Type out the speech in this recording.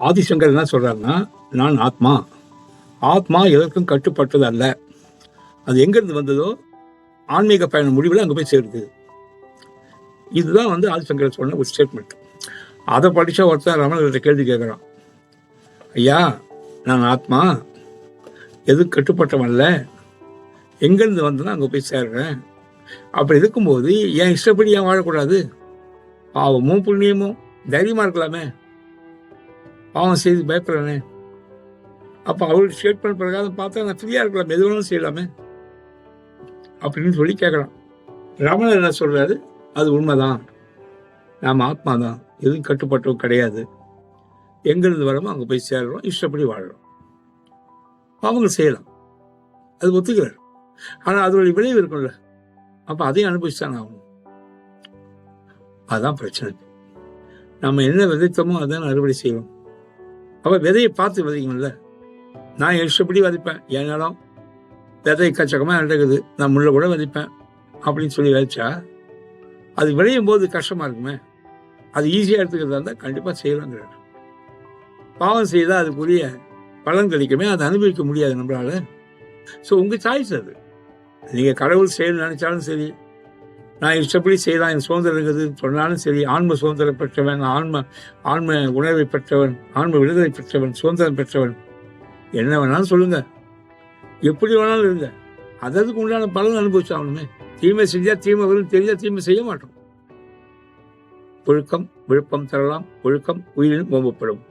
ஆதிசங்கர் என்ன சொல்கிறாருன்னா நான் ஆத்மா. ஆத்மா எதற்கும் கட்டுப்பட்டது அல்ல. அது எங்கேருந்து வந்ததோ ஆன்மீக பயண முடிவில் அங்கே போய் சேருது. இதுதான் வந்து ஆதிசங்கர் சொன்ன ஒரு ஸ்டேட்மெண்ட் அதை படித்த ஒருத்தர் ரமணர்கிட்ட கேள்வி கேட்குறான் ஐயா நான் ஆத்மா. எதுவும் கட்டுப்பட்டவன் இல்லை எங்கேருந்து வந்தேன்னா அங்கே போய் சேர்றேன். அப்படி இருக்கும்போது என் இஷ்டப்படி ஏன் வாழக்கூடாது? பாவமும் புண்ணியமும் தைரியமாக இருக்கலாமே. பாவம் செய்து பயப்படுறானே. அப்போ அவருக்கு ஸ்டேட்மெண்ட் பிரகாரம் பார்த்தா நான் ஃப்ரீயாக இருக்கலாம் எதுவும் வேணாலும் செய்யலாமே. அப்படின்னு சொல்லி கேட்குறான். ரமணர் என்ன சொல்கிறாரு அது உண்மைதான். நாம் ஆத்மா தான் எதுவும் கட்டுப்பட்டவும் கிடையாது. எங்கிருந்து வரமோ அங்கே போய் சேர்றோம் இஷ்டப்படி வாழ்கிறோம் அவங்க செய்யலாம். அது ஒத்துக்கிறார். ஆனால் அதோடைய விளைவு இருக்கும்ல. அப்போ அதையும் அனுபவிச்சுதான் ஆகணும். அதுதான் பிரச்சனை. நம்ம என்ன விதைத்தோமோ அதான் அறுவடை செய்வோம். அப்போ விதையை பார்த்து விதைக்கணும்ல. நான் இஷ்டப்படி விதைப்பேன். என் நிலம் விதை கச்சக்கமாக நடக்குது. நான் முள்ள கூட விதைப்பேன். அப்படின்னு சொல்லி விதைச்சா அது விளையும் போது கஷ்டமாக இருக்குமே. அது ஈஸியாக எடுத்துக்கிறதா இருந்தால் கண்டிப்பாக செய்யலாங்கிறார். பாவம் செய்தால் அதுக்குரிய பலன் கிடைக்குமே. அதை அனுபவிக்க முடியாது நம்மளால. ஸோ உங்கள் சாய்ஸ் அது. நீங்கள் கடவுள் செய்யணும்னு நினைச்சாலும் சரி நான் இஷ்டப்படி செய்யலாம் என் சுதந்திரம் இருக்குது சொன்னாலும் சரி ஆன்ம சுதந்திரம் பெற்றவன் ஆன்ம ஆன்ம உணர்வை பெற்றவன் ஆன்ம விடுதலை பெற்றவன் சுதந்திரம் பெற்றவன். என்ன வேணாலும் சொல்லுங்க. எப்படி வேணாலும் இருங்க. அதற்கு உண்டான பலன் அனுபவிச்சாகணுமே தீமை செஞ்சால் தீமை வரும் தெரிஞ்சால் தீமை செய்ய மாட்டோம். ஒழுக்கம் விழுப்பம் தரலாம். ஒழுக்கம் உயிரினும் ஓம்பப்படும்.